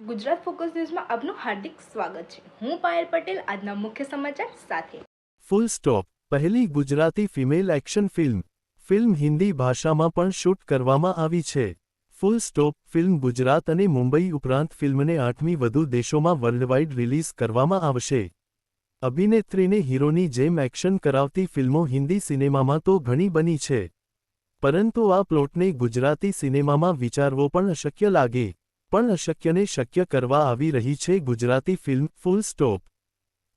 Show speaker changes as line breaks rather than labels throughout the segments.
Gujarat focus ન્યૂઝમાં આપનું હાર્દિક સ્વાગત છે. હું પાયલ પટેલ, આજના મુખ્ય સમાચાર સાથે.
ફૂલ સ્ટોપ પહેલી Gujarati female action film film Hindi ભાષામાં પણ શૂટ કરવામાં આવી છે. ફૂલ સ્ટોપ ફિલ્મ ગુજરાત અને મુંબઈ ઉપરાંત ફિલ્મને આઠમી વધુ દેશોમાં વર્લ્ડવાઇડ રિલીઝ કરવામાં આવશે. અભિનેત્રીને હીરોની જેમ એક્શન કરાવતી ફિલ્મો હિન્દી સિનેમામાં તો ઘણી બની છે. પરંતુ આ પ્લોટને ગુજરાતી સિનેમામાં વિચારવો પણ અશક્ય લાગે. પણ અશક્યને શક્ય કરવા આવી રહી છે ગુજરાતી ફિલ્મ ફૂલ સ્ટોપ.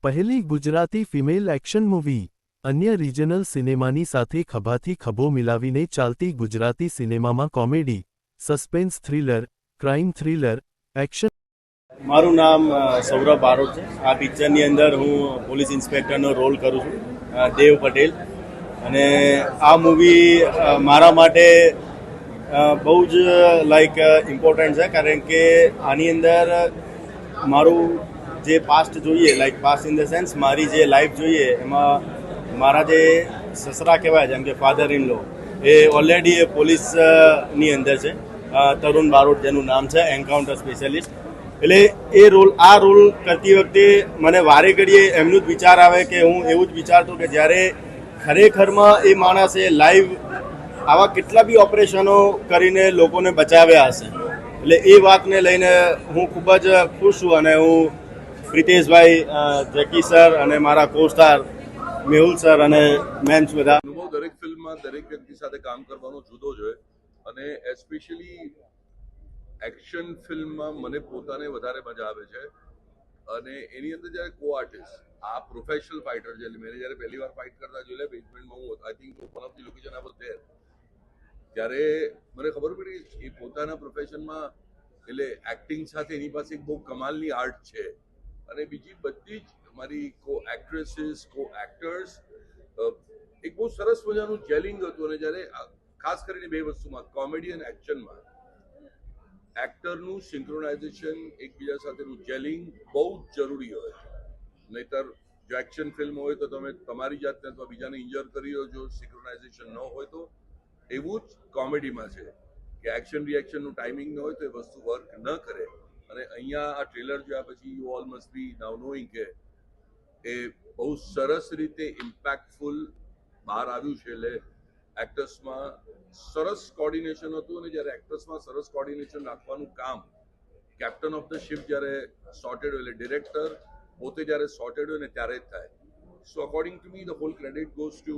પહેલી ગુજરાતી ફિમેલ એક્શન મૂવી, અન્ય રિજનલ સિનેમાની સાથે ખભાથી ખભો મિલાવીને ચાલતી ગુજરાતી સિનેમામાં comedy, suspense thriller, crime thriller, action
મારું નામ સૌરભ બારોટ છે. આ પિક્ચરની અંદર હું પોલીસ ઇન્સ્પેક્ટરનો રોલ કરું છું દેવ પટેલ. અને આ મૂવી મારા માટે બહુ જ લાઈક ઇમ્પોર્ટન્ટ છે, કારણ કે આની અંદર મારું જે પાસ્ટ જોઈએ like past in the sense મારી જે લાઈફ જોઈએ, એમાં મારા જે સસરા કહેવાય, જેમ કે ફાધર ઇન લો એ ઓલરેડી એ પોલીસની અંદર છે. તરુણ બારોટ જેનું નામ છે એન્કાઉન્ટર સ્પેશિયલિસ્ટ એટલે એ રોલ આ રોલ કરતી વખતે મને વારે ઘડીએ એમનું જ વિચાર આવે કે હું એવું જ વિચારતો કે જ્યારે ખરેખરમાં એ માણસે લાઈવ આવા કેટલા બી ઓપરેશનો કરીને લોકોને બચાવ્યા હશે. એટલે એ વાતને લઈને હું ખૂબ જ ખુશ છું અને હું પ્રિતેશભાઈ જેકી સર અને મારા કોસ્ટાર મેહુલ સર અને મેમ્સ બધા.
અનુભવ દરેક ફિલ્મમાં દરેક વ્યક્તિ સાથે કામ કરવાનો જુદો જ હોય. અને એસ્પેશિયલી એક્શન ફિલ્મમાં મને પોતાને વધારે મજા આવે છે. અને એની અંદર જ્યારે કો આર્ટિસ્ટ આ પ્રોફેશનલ ફાઇટર છે. મેં જ્યારે પહેલી વાર ફાઇટ કરતા જોયેલા બેઝમેન્ટમાં હું I think one of the location I was there ત્યારે મને ખબર પડી એ પોતાના પ્રોફેશનમાં એટલે એક્ટિંગ સાથે એની પાસે એક બહુ કમાલની આર્ટ છે. અને બીજી બધી જ મારી કો એક્ટ્રેસીસ કો એક્ટર્સ એક બહુ સરસ મજાનું જેલિંગ હતું. અને જ્યારે ખાસ કરીને બે વસ્તુમાં કોમેડી અને એક્શનમાં એક્ટરનું સિંક્રોનાઇઝેશન એકબીજા સાથેનું જેલિંગ બહુ જ જરૂરી હોય નહીતર જો એક્શન ફિલ્મ હોય તો તમે તમારી જાતને અથવા બીજાને ઇન્જર કરી રહ્યો જો સિંક્રોનાઇઝેશન ન હોય તો એવું જ કોમેડીમાં છે કે એક્શન રિએક્શનનું ટાઈમિંગ ન હોય તો એ વસ્તુ વર્ક ન કરે. અને અહીંયા આ ટ્રેલર જોયા પછી you all must be now knowing કે એ બહુ સરસ રીતે ઇમ્પેક્ટફુલ બહાર આવ્યું છે. એટલે એક્ટર્સમાં સરસ કોર્ડિનેશન હતું અને જ્યારે એક્ટર્સમાં સરસ કોર્ડિનેશન રાખવાનું કામ કેપ્ટન ઓફ ધ શિપ જ્યારે સોર્ટેડ હોય, એટલે ડિરેક્ટર પોતે જ્યારે સોર્ટેડ હોય ને ત્યારે જ થાય. So according to me the whole credit goes to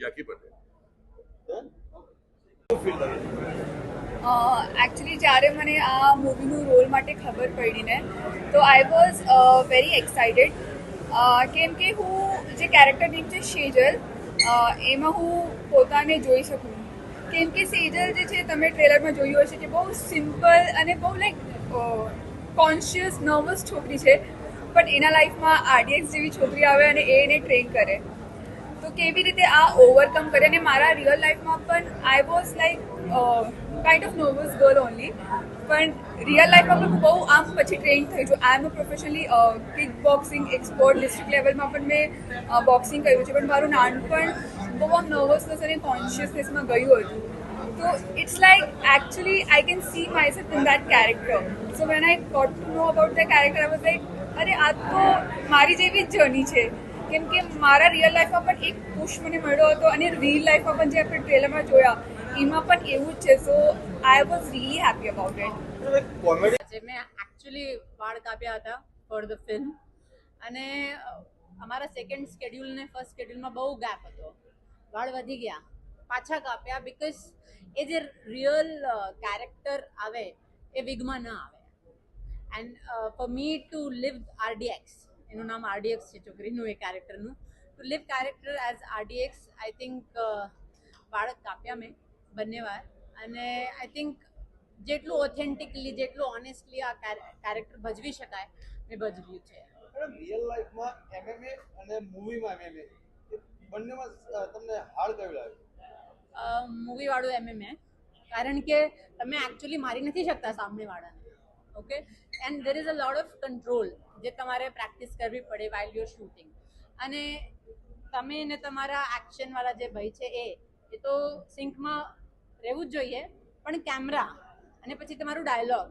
Jackie Patel
actually જ્યારે મને આ મૂવીનું રોલ માટે ખબર પડી ને તો આઈ વોઝ વેરી એક્સાઇટેડ કેમ કે હું જે કેરેક્ટર નેમ છે સેજલ એમાં હું પોતાને જોઈ શકું. કેમ કે સેજલ જે છે, તમે ટ્રેલરમાં જોયું હશે કે બહુ સિમ્પલ અને બહુ લાઈક કોન્શિયસ નર્વસ છોકરી છે. પણ એના લાઈફમાં આરડીએક્સ જેવી છોકરી આવે અને એને ટ્રેન કરે. કેવી રીતે આ ઓવરકમ કરે અને મારા રિયલ લાઈફમાં પણ I was like kind of nervous girl only પણ રિયલ લાઈફમાં પણ બહુ આમ પછી ટ્રેન થઈ છું. I am a professionally kick boxing expert district લેવલમાં પણ મેં બોક્સિંગ કર્યું છે. પણ મારું નાનપણ બહુ આમ નર્વસનેસ અને કોન્શિયસનેસમાં ગયું હતું. તો it's like actually I can see myself in that character so when I got to know about the character I was like અરે, આ તો મારી જેવી જ જર્ની છે. કેમ કે મારા રિયલ લાઈફમાં પણ એક પુશ મને મળ્યો હતો અને રિયલ લાઈફમાં પણ જે આપણે ટ્રેલરમાં જોયા એમાં પણ એવું જ છે. So I was really happy about it
આજે મેં એકચ્યુઅલી વાળ કાપ્યા હતા ફોર ધ ફિલ્મ અને અમારા સેકન્ડ સ્કેડ્યુલ ને ફર્સ્ટ સ્કેડ્યુલમાં બહુ ગેપ હતો. વાળ વધી ગયા. પાછા કાપ્યા બીકોઝ એ જે રિયલ કેરેક્ટર આવે એ વિગમાં ન આવે. And for me to live RDX એનું નામ આરડીએક્સ છે છોકરીનું એ કેરેક્ટરનું to live character as RDX I think બાળક કાપ્યા મેં બંને વાર. અને આઈ થિંક જેટલું ઓથેન્ટિકલી જેટલું ઓનેસ્ટલી આ કેરેક્ટર ભજવી શકાય મેં ભજવ્યું છે.
રિયલ લાઈફમાં એમએમએ અને મૂવીમાં એમએમએ બંનેમાં તમને હાર્ડ કયું લાગ્યું
મૂવી વાળું એમએમએ કારણ કે તમે એકચ્યુઅલી મારી નથી શકતા સામેવાળાને okay and there is a lot of control જે તમારે પ્રેક્ટિસ કરવી પડે વાઇલ યુર શૂટિંગ અને તમે ને તમારા એક્શનવાળા જે ભાઈ છે એ એ તો સિંકમાં રહેવું જ જોઈએ, પણ કેમેરા અને પછી તમારું ડાયલોગ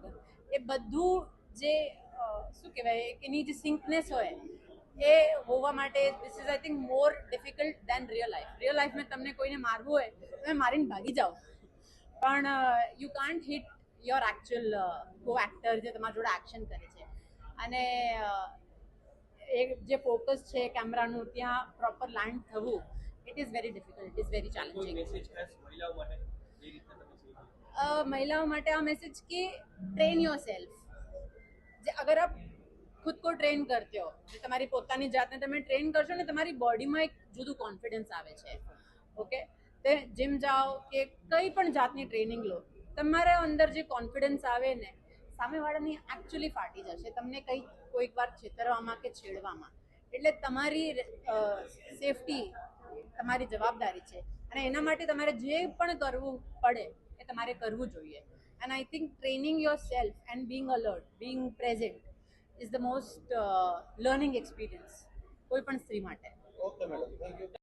એ બધું જે શું કહેવાય એની જે સિંકનેસ હોય, એ હોવા માટે this is I think more difficult than real life real લાઈફમાં તમને કોઈને મારવું હોય, તમે મારીને ભાગી જાઓ. પણ you can't hit your actual co actor જે તમારા જોડે એક્શન કરે છે. અને એ જે ફોકસ છે કેમેરાનું ત્યાં પ્રોપર લેન્ડ થવું it is very difficult it is very challenging મહિલાઓ માટે આ મેસેજ કે ટ્રેન યોર સેલ્ફ જે અગર આપ ખુદ કો ટ્રેન કરતે હો જે તમારી પોતાની જાતને તમે ટ્રેન કરશો ને તમારી બોડીમાં એક જુદું કોન્ફિડન્સ આવે છે. ઓકે તે જિમ જાઓ કે કઈ પણ જાતની ટ્રેનિંગ લો તમારા અંદર જે કોન્ફિડન્સ આવે ને, સામેવાળાની એકચ્યુઅલી ફાટી જશે. તમને કંઈ કોઈક વાર છેતરવામાં કે છેડવામાં. એટલે તમારી સેફટી તમારી જવાબદારી છે. અને એના માટે તમારે જે પણ કરવું પડે, એ તમારે કરવું જોઈએ. And I think training yourself and being alert being present is the most learning experience કોઈ પણ સ્ત્રી માટે.
Okay madam thank you